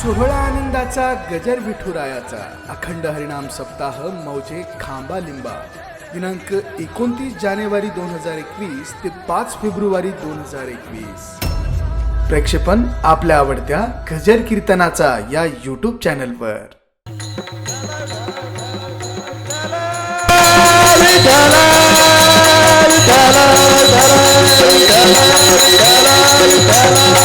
सोहळा आनंदाचा गजर विठुरायाचा अखंड हरिणाम सप्ताह मौजे खांबा लिंबा. दिनांक एकोणतीस जानेवारी दोन हजार एकवीस ते पाच फेब्रुवारी दोन हजार एकवीस. प्रेक्षेपण आपल्या आवडत्या गजर कीर्तनाचा या यूट्यूब चॅनलवर.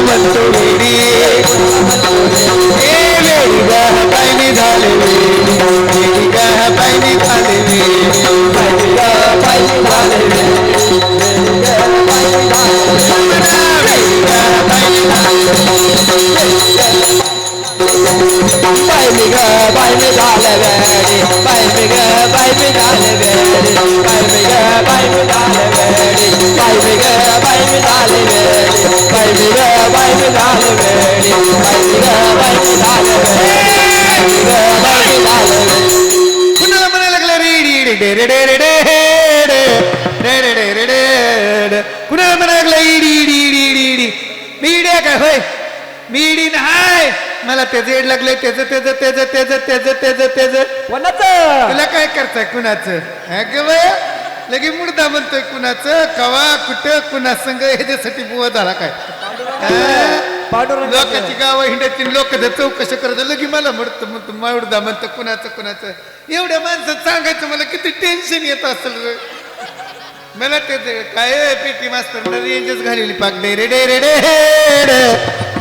म्हणतो वेडी ए वेडी गा पायनी झाले वेडी कुणाला म्हणायला लागलं रेडी डे रे डे रे डे रे रे रे डे कुणाला म्हणायला लागलं इडी इडी इडी इडी इडी मी इडी काय मी इडी नाही मला त्याचं एड लागलंय त्याचं त्याचं त्याचं त्याचं त्याचं त्याचं त्याचं कोणाचं तुला काय करताय कुणाचं अगं बया लगे मुडदा म्हणतोय कुणाचं कवा कुठं कुणा संग ह्याच्यासाठी बुवा झाला काय पांडुरंग लोकांची गावं हिंडायची लोक चौकशी करत लगे मला म्हणतो म्हणतो मावडदा म्हणतो कुणाचं कुणाचं. एवढ्या माणसं सांगायचं मला किती टेन्शन येत असेल रे. मला ते काय पेटी मास्तर रेंजच घालेली पाक डे रे डे रे डे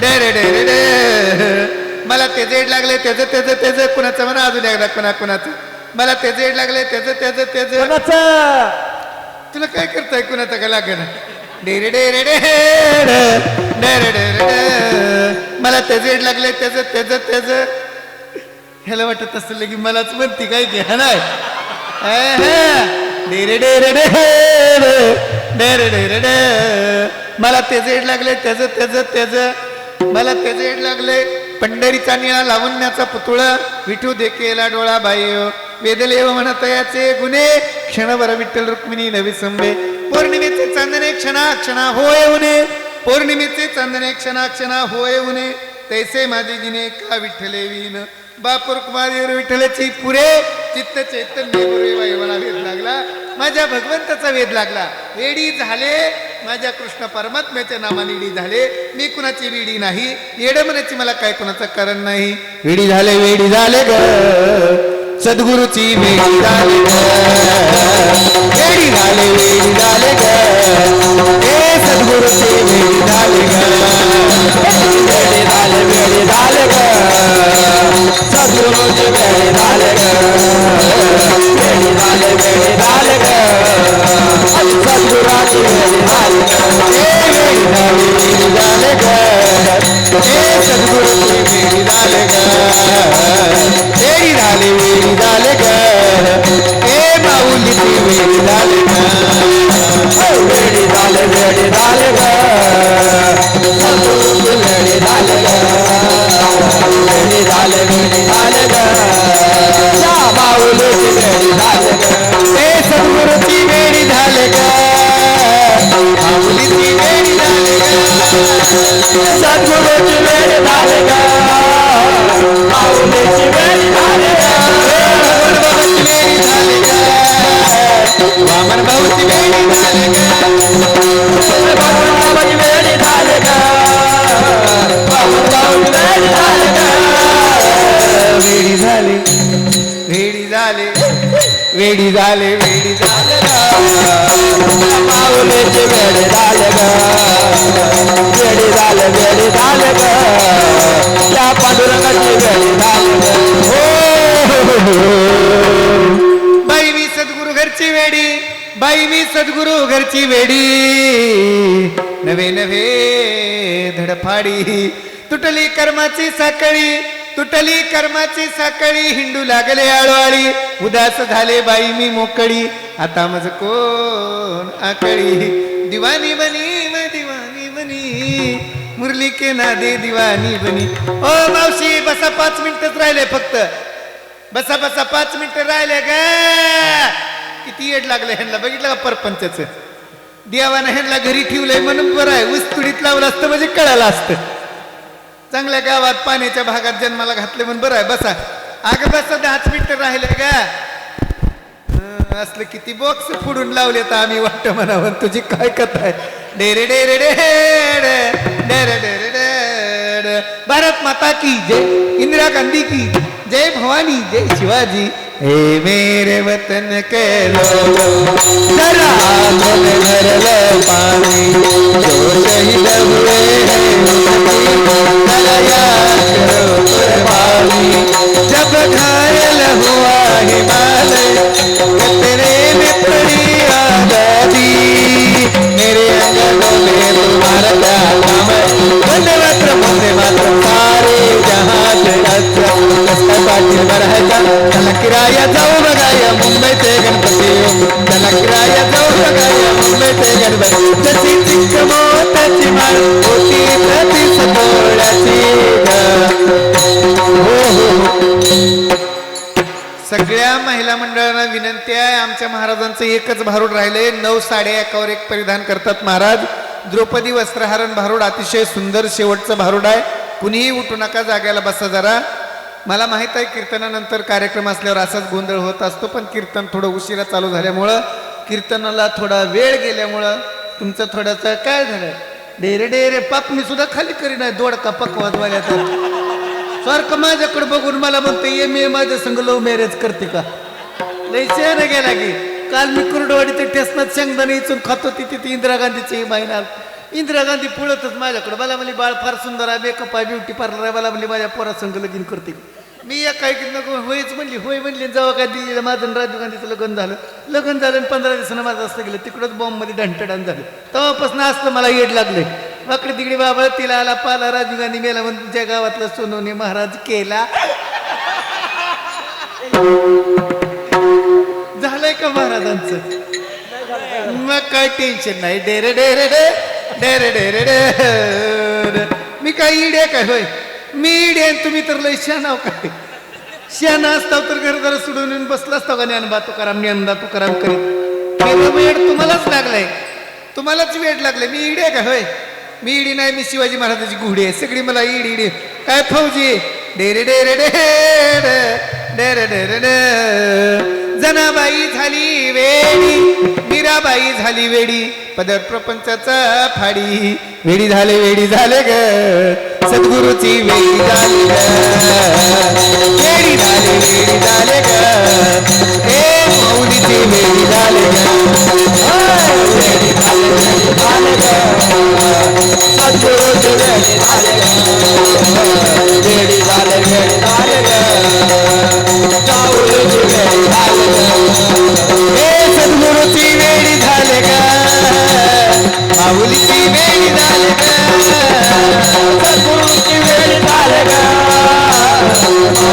डे रे डे रे डे. मला ते जेड लागले त्याचं त्याचं त्याचं कुणाचं म्हणा अजून एकदा कुणा कुणाचं. मला ते जेड लागले त्याचं त्याचं त्याचं तुला काय करताय कुणाचं का लागण डेरे डेरे डेरे डेरे मला त्याचे लागले त्याचं त्याचं त्याचं ह्याला वाटत असलं की मलाच म्हणती काय घ्या नाही डेरे डेरे डेरे डेरे डे मला तेज येड लागले त्याचं त्याचं त्याचं मला त्याचे येड लागले पंढरीचा निळा लावण्याचा पुतळा विठू देखील डोळा बाई वेदलेव म्हणत याचे गुन्हे क्षणभर विठ्ठल रुक्मिणी नवी संभे पौर्णिमेचे चांदणे क्षणा क्षणा होय उने. पौर्णिमेचे चांदणे क्षणा क्षणा होय उने. तैसे माझे जिने का विठ्ठले विन बापूर कुमार विठ्ठलाची पुरे. चित्त चैतन्य गुरुवे बाई मला वेध लागला. माझ्या भगवंताचा वेध लागला. वेडी झाले. माझ्या कृष्ण परमात्म्याच्या नामाने इडी झाले. मी कुणाची वेडी नाही? येडं म्हणायची मला काय कुणाचं कारण नाही? वेडी झाले वेडी झाले ग. सद्गुरूची वेळी झाले वेळी झाले वेळी झाले ग. हे सद्गुरूची वेळी झाले ग. झाले वेळी झाले ग. सद्गुरूची वेळी झाले ग. झाले वेळी झाले ग. सद्गुराची वेळी झाले काही नवी झाले ग हे सद्गुरूची वेळी झाले ग तेरी झाले वेळी झाले ग हे माऊलीची वेळी झाले ग वेळी झाले वेळी झाले ग सद्गुरूची वेळी झाले ग वेळी झाले वेळी झाले ग या माऊलीची वेळी झाले ग सद्गुरूची वेडी झाले ग झाले ग भगवानबाबाची वेडी झाले ग वामन भाऊची वेडी झाले ग वेडी झाले ग वामन भाऊची वेडी झाले ग वेडी झाले वेडी झाले. वेडी झाले वेडी झाले. ग माऊलीचे झाले ग झाले वेडी झाले ग त्या पांडुरंगाची झाले बाई मी सद्गुरु घरची वेडी बाई मी सद्गुरु घरची वेडी. नवे नवे धडफाडी तुटली कर्माची साकळी तुटली कर्माची साकळी हिंडू लागले आळवाळी. उदास झाले बाई मी मोकळी. आता मज कोण आकळी? दिवानी बनी म दिवानी बनी. मुरली के नादे दिवानी बनी. ओ मावशी बसा पाच मिनिटच राहिले फक्त. बसा बसा पाच मिनिट राहिले ग. किती येड लागले ह्यांना. बघितलं का परपंचच? देवानं ह्यांना घरी ठेवलंय म्हणून बरं आहे. ऊस तुडीत लावलं असतं म्हणजे कळालं असतं. चांगल्या गावात पाण्याच्या भागात जन्माला घातले म्हणून बरं आहे बसा. अगं बसा दहाच मिनिटं राहिले का हं, असलं किती बॉक्स फुडून लावले तर आम्ही वाटत म्हणावं. तुझी काय कथा आहे? डेरे डेरे डेरे डेरे डेरे डेरे. भारत माता की जय इंदिरा गांधी की जय भवानी जय शिवाजी. हे मेरे वतन के लोगों जरा आंखों भर लो पानी जो शहीद हुए हैं जरा याद करो कुर्बानी। जब घायल हुआ हिमालय तेरे में पड़ी आजादी। मेरे अंगनों में तुम्हारा क्या नाम है? धन्यवाद मातरम से अच्छा पाटील भरायचा त्याला किराया जाऊ मुंबई ते गणपती त्याला किराया जाऊ मुंबई ते गणपती जशी चिक्क मोताची माळ होती प्रति सतोळ्याची हो हो सगळ्या महिला मंडळांना विनंती आहे आमच्या महाराजांचं एकच भारूड राहिले नऊ साडे एकावर एक परिधान करतात महाराज. द्रौपदी वस्त्रहारण भारूड अतिशय सुंदर शेवटचं भारूड आहे. कुणीही उठू नका जाग्याला बसा जरा. मला माहीत आहे कीर्तनानंतर कार्यक्रम असल्यावर असाच गोंधळ होत असतो पण कीर्तन थोडं उशिरा चालू झाल्यामुळं कीर्तनाला थोडा वेळ गेल्यामुळं तुमचं थोडंसं काय झालं? डेरे डेरे पाप मी सुद्धा खाली करीन दोडका पकवात तर. सारखं माझ्याकडे बघून मला म्हणते ये मी माझ्या संग लव मॅरेज करते का? लय गेला की. काल मी कुरडवाडी ते टेसनात शेंगदाणे इचून खात होती तिथे इंदिरा गांधीची महिना इंदिरा गांधी पुळतच माझ्याकडे. मला म्हणजे बाळ फार सुंदर आहे मेकअप आहे ब्युटी पार्लर आहे. मला म्हणजे माझ्या पोरासंग लगीन करते. मी या काही नको होयच म्हणली होय म्हणली. जेव्हा काय दिली माझं राजीव गांधीचं लग्न झालं लग्न झालं आणि पंधरा दिवसानं माझं असं गेलं तिकडंच बॉम्बमध्ये ढंटडान झालं. तेव्हापासून असतं मला येड लागले वाकडे तिकडे बाबा तिला आला पाला राजीव गांधी मेला म्हणून तुमच्या गावातला सोनवणे महाराज केला. झालंय का महाराजांचं? मग काय टेन्शन नाही. डेरे डेरे डे. डेरे डेरे डे मी काय इडे काय होय मी इडे तुम्ही तर लय शहाणाव काय शहाणा असताव तर घर जरा सोडून येऊन बसला असता का ज्ञानबा तुकाराम ज्ञानदा तुकाराम करीत वेळ तुम्हालाच लागलाय तुम्हालाच वेळ लागलाय मी इडे काय होय मी इडी नाही मी शिवाजी महाराजाची घोडी आहे सगळी मला इडी इडी काय फौजी डेरे डेरे डेरे डेरे डेरे डे जनाबाई झाली वेडी मीराबाई झाली वेडी पदर प्रपंचाचा फाडी. वेडी झाले वेडी झाले ग. सद्गुरूची वेडी झाली ग. वेडी झाले वेडी झाले ग. हे मौलीची वेडी झाले वेडी झाले वेडी झाले ग. सद्गुरूची वेडी झाले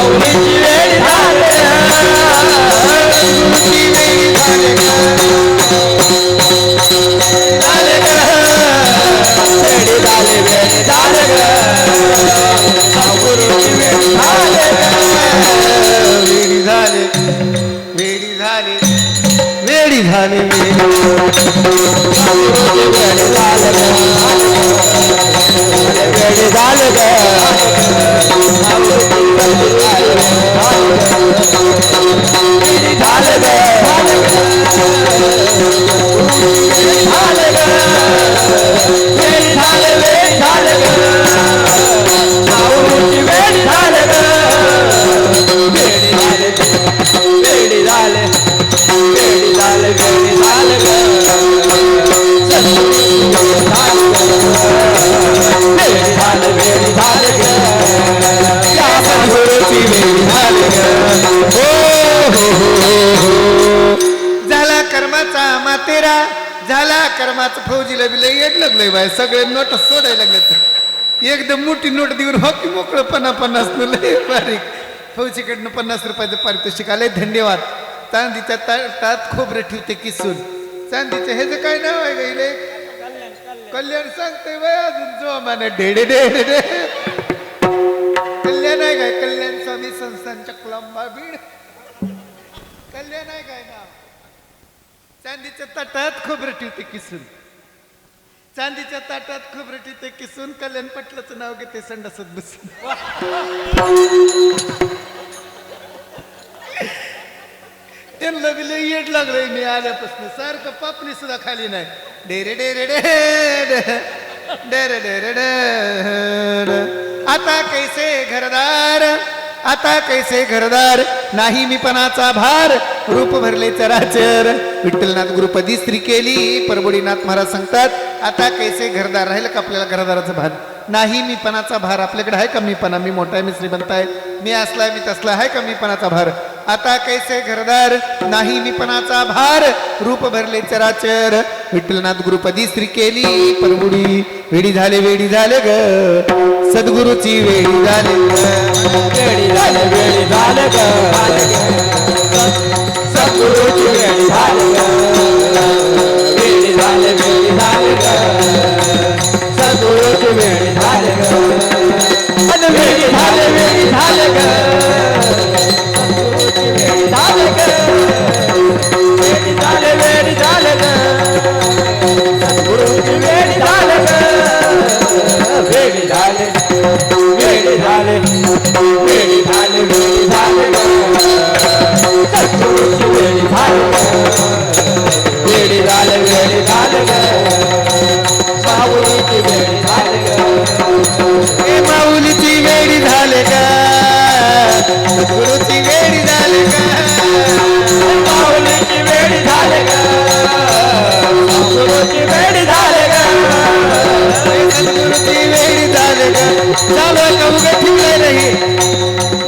माऊलीची वेडी झाले ग सद्गुरूची वेडी झाला फौजीला बी लय येड लागलंय बाय सगळे नोट सोडायला लागलेत. एकदम मोठी नोट देऊन हो हॉकी मोकळं पन्ना पन्नास न लय बारीक. फौजीकडनं पन्नास रुपयाचं पारितोषिक आलंय. धन्यवाद. चांदीच्या ताटात खोबरं ठेवते किसून. चांदीचं ह्याचं काय नाव आहे गाईले कल्याण सांगते बाय अजून जो माने ढेडे ढेडे कल्याण आहे काय कल्याण स्वामी संस्थानच्या कुलांबा बीड. कल्याण आहे काय नाव. चांदीच्या ताटात खोबरं ठेवते किसून. चांदीच्या ताटात खोबरटी ते किसून कल्याण पटलाचं नाव घेते संडासत बसून. त्यांना बी लय येड लागलंय मी आल्यापासून. सारखं पापणी सुद्धा खाली नाही. डेरे डेरे डे डेरे डेरे डे आता कैसे घरदार? आता कैसे घरदार? नाही मी पणाचा भार. रूप भरले चराचर विठ्ठलनाथ गुरुपदी स्त्री केली. परबोडीनाथ महाराज सांगतात आता कैसे घरदार राहिलं का आपल्याला घरदाराचं भान? नाही मी पणाचा भार आपल्याकडे आहे का मी पणा मी मोठा आहे मी श्रीमंत आहे. मी असला मी तसला आहे का मी पणाचा भार. आता कैसे घरदार? नाही मी पणाचा भार. रूप भरले चराचर विठ्ठलनाथ गुरुपदी स्त्री केली. परबुडी वेडी झाले वेडी झाले ग. सद्गुरूची वेडी झाले ग. झाले झालं वेळी झालं ग. Thank you. झाले का चालू आहे का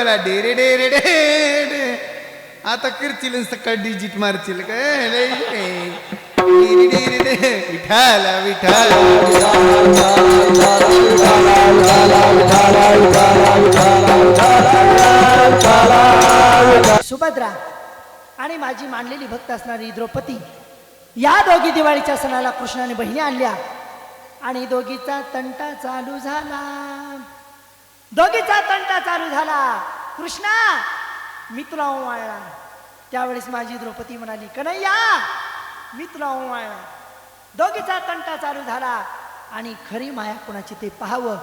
मला डेरे डेरे डे आता करतील सकाळ डिजिट मारतील. काय विठाला विठाला. सुभद्रा आणि माझी मानलेली भक्त असणारी द्रौपदी या दोघी दिवाळीच्या सणाला कृष्णाने बहिणी आणल्या. आणि दोघीचा तंटा चालू झाला. दोघीचा तंटा चालू झाला. कृष्णा मी तुला ओवाळला त्यावेळेस माझी द्रौपदी म्हणाली कन्हैया मी तुला ओवाळला दोघीचा तंटा चालू झाला आणि खरी माया कोणाची ते पाहावं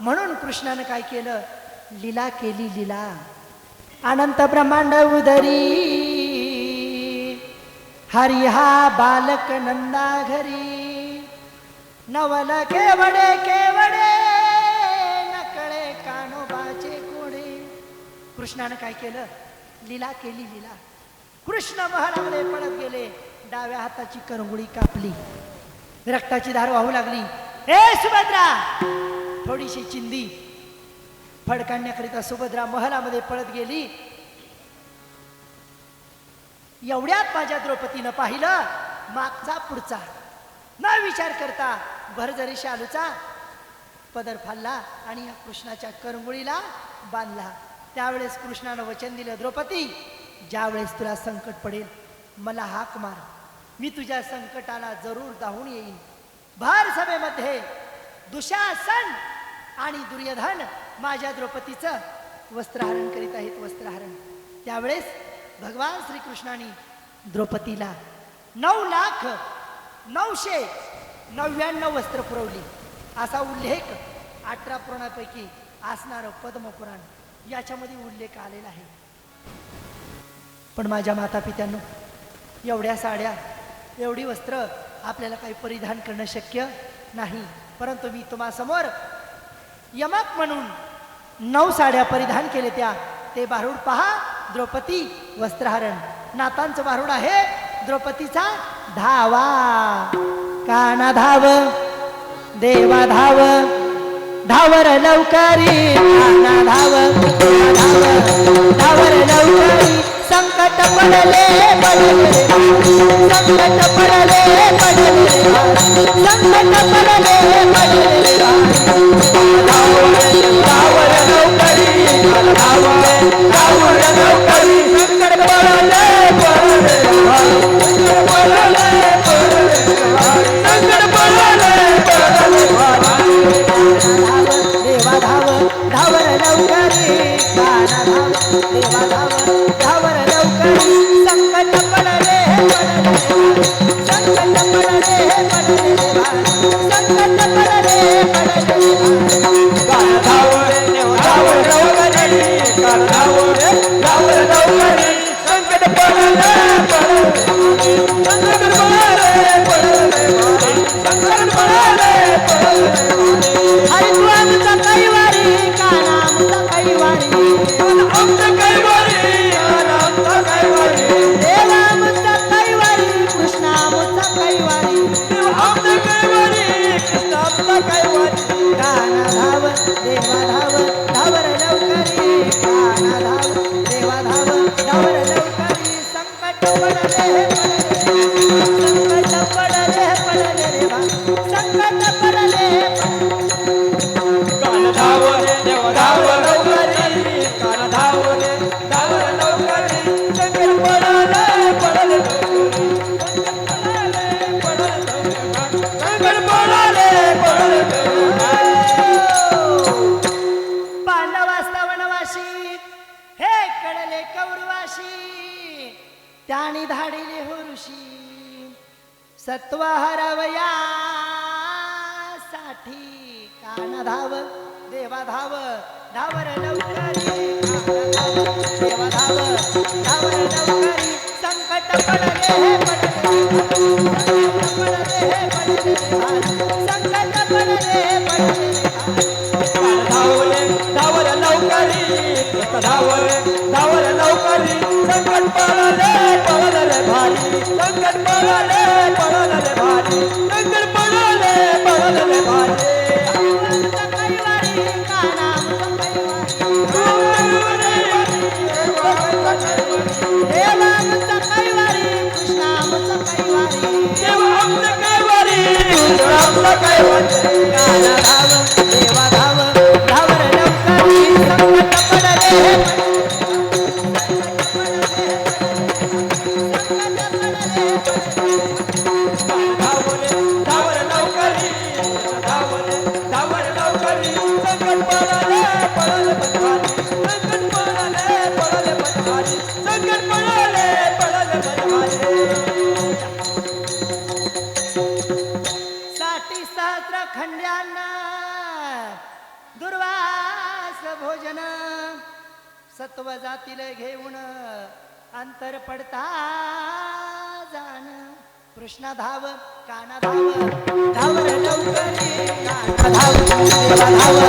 म्हणून कृष्णानं काय केलं? लीला केली लीला. अनंत ब्रह्मांड उदरी. हरी हा बालक नंदा घरी नवल केवडे केवडे कृष्णानं काय केलं? लीला केली लीला. कृष्ण महारामध्ये पडत गेले. डाव्या हाताची करंगुळी कापली. रक्ताची धार वाहू लागली. ए सुभद्रा! थोडीशी चिंदी. फडकांण्याकरिता सुभद्रा महलामध्ये पळत गेली. एवढ्यात माझ्या द्रौपदीनं पाहिलं मागचा पुढचा. न विचार करता भरजरी शालूचा पदर फालला आणि या कृष्णाच्या करंगुळीला बांधला. त्यावेळेस कृष्णानं वचन दिलं द्रौपदी ज्यावेळेस तुला संकट पडेल मला हाक मार. मी तुझ्या संकटाला जरूर धावून येईन. भार सभेमध्ये दुशासन आणि दुर्योधन माझ्या द्रौपदीचं वस्त्रहरण करीत आहेत वस्त्रहरण. त्यावेळेस भगवान श्रीकृष्णाने द्रौपदीला नऊ लाख नऊशे नव्याण्णव वस्त्र पुरवली. असा उल्लेख अठरा पुराणापैकी असणारं पद्मपुराण. याच्यामध्ये उल्लेख आलेला आहे. पण माझ्या माता पित्यांनो एवढ्या साड्या एवढी वस्त्र आपल्याला काही परिधान करणं शक्य नाही. परंतु मी तुम्हासमोर यमक म्हणून नऊ साड्या परिधान केले त्या. ते बारूड पहा द्रौपदी वस्त्रहरण. नातांचं बारूड आहे द्रौपदीचा धावा. काना धाव देवा धाव धावर लवकरी नाना धाव धाव धावर लवकरी. संकट पडले पडले. প্রাণ सत्व हरवया साठी कान धाव देवा धाव धावर लवकरी देवा धाव धावर लवकरी संकट पडले हे पडले संकट पडले पडले. कैवारी काना आमचा कैवारी. देवा आमचा कैवारी कृष्णा आमचा कैवारी. जाण. कृष्ण धाव काना धाव धाव धाव धाव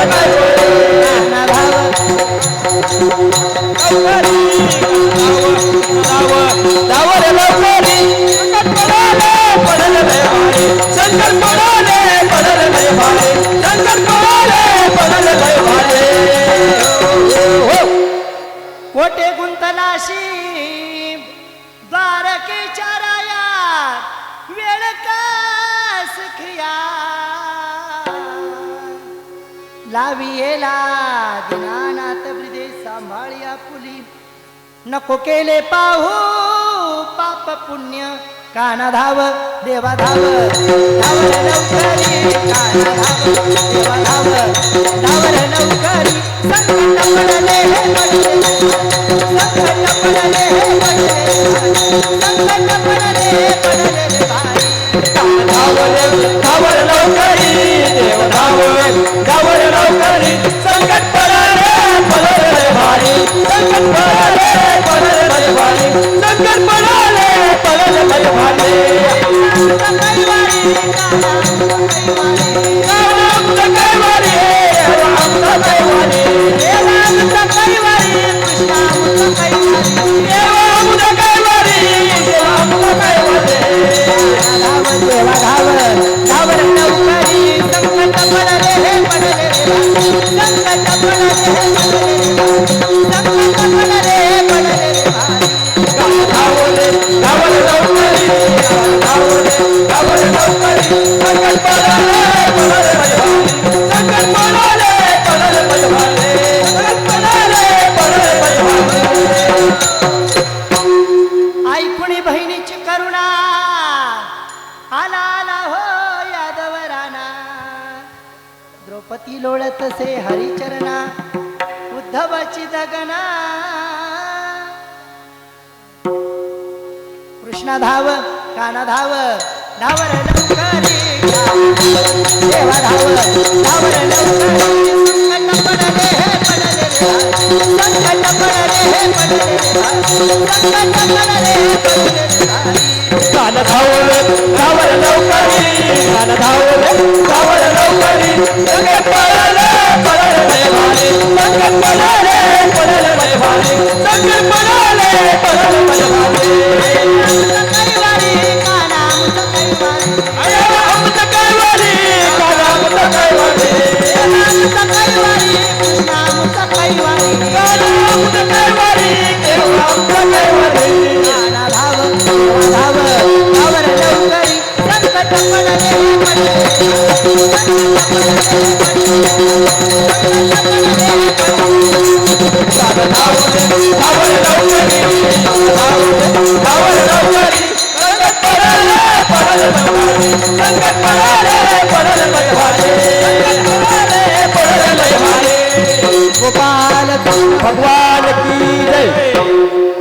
拜拜。नको केले पाहू पाप पुण्य. काना धाव देवा धाव धावर लवकरी. काना धाव देवा धाव धावर लवकरी. संकट पडले हे पडले. संकट पडले हे पडले. संकट पडले हे पडले भाई. धावर लवकरी. देव धावर लवकरी. संकट पडले संकट पडले भारी धावले लवकरी भगवान की जय।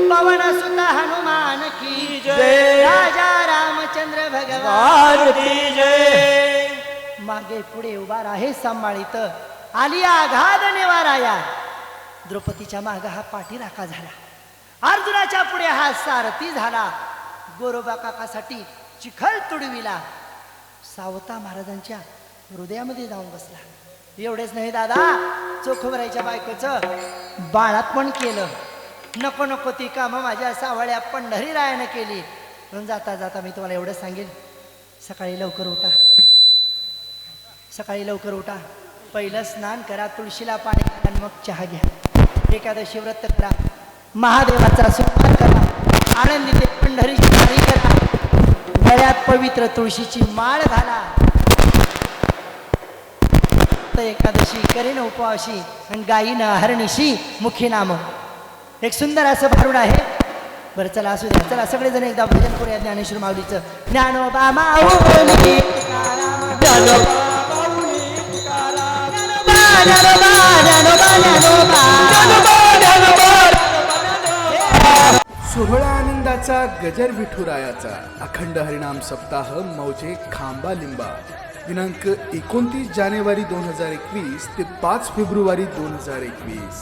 पवन सुत हनुमान की जय। राजा रामचंद्र भगवान की जय। मागे पुढे उभा राहे सांभाळीत. आली आघाद निवाराया द्रौपदीच्या माग हा पाठीराखा झाला. अर्जुनाच्या पुढे हा सारथी झाला. गोरोबा काकासाठी चिखल तुडविला. सावता महाराजांच्या हृदयामध्ये जाऊन बसला. एवढेच नाही दादा. चोखोबराईच्या बायकोचं बाळात पण केलं. नको नको ती कामं माझ्या सावळ्या पंढरी रायानं केली. म्हणून जाता जाता मी तुम्हाला एवढं सांगेन सकाळी लवकर उठा. सकाळी लवकर उठा. पहिलं स्नान करा तुळशीला पाणी घाला आणि मग चहा घ्या. एकादशी व्रत करा. महादेवाचा सुपार करा. आनंदी ते पंढरीची करा. गळ्यात पवित्र तुळशीची माळ घाला. तर एकादशी करीन उपवाशी आणि गायीनं हरणीशी मुखी नाम. एक सुंदर असं भारुड आहे. बरं चला असू द्या. चला सगळेजण एकदा भजन करूया ज्ञानेश्वर माऊलीचं. ज्ञानोबा माऊली सोहळा आनंदाचा गजर विठुरायाचा अखंड हरिणाम सप्ताह मौजे खांबा लिंबा. दिनांक एकोणतीस जानेवारी दोन हजार एकवीस ते पाच फेब्रुवारी दोन हजार एकवीस.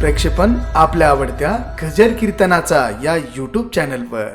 प्रेक्षेपण आपल्या आवडत्या गजर कीर्तनाचा या यूट्यूब चॅनलवर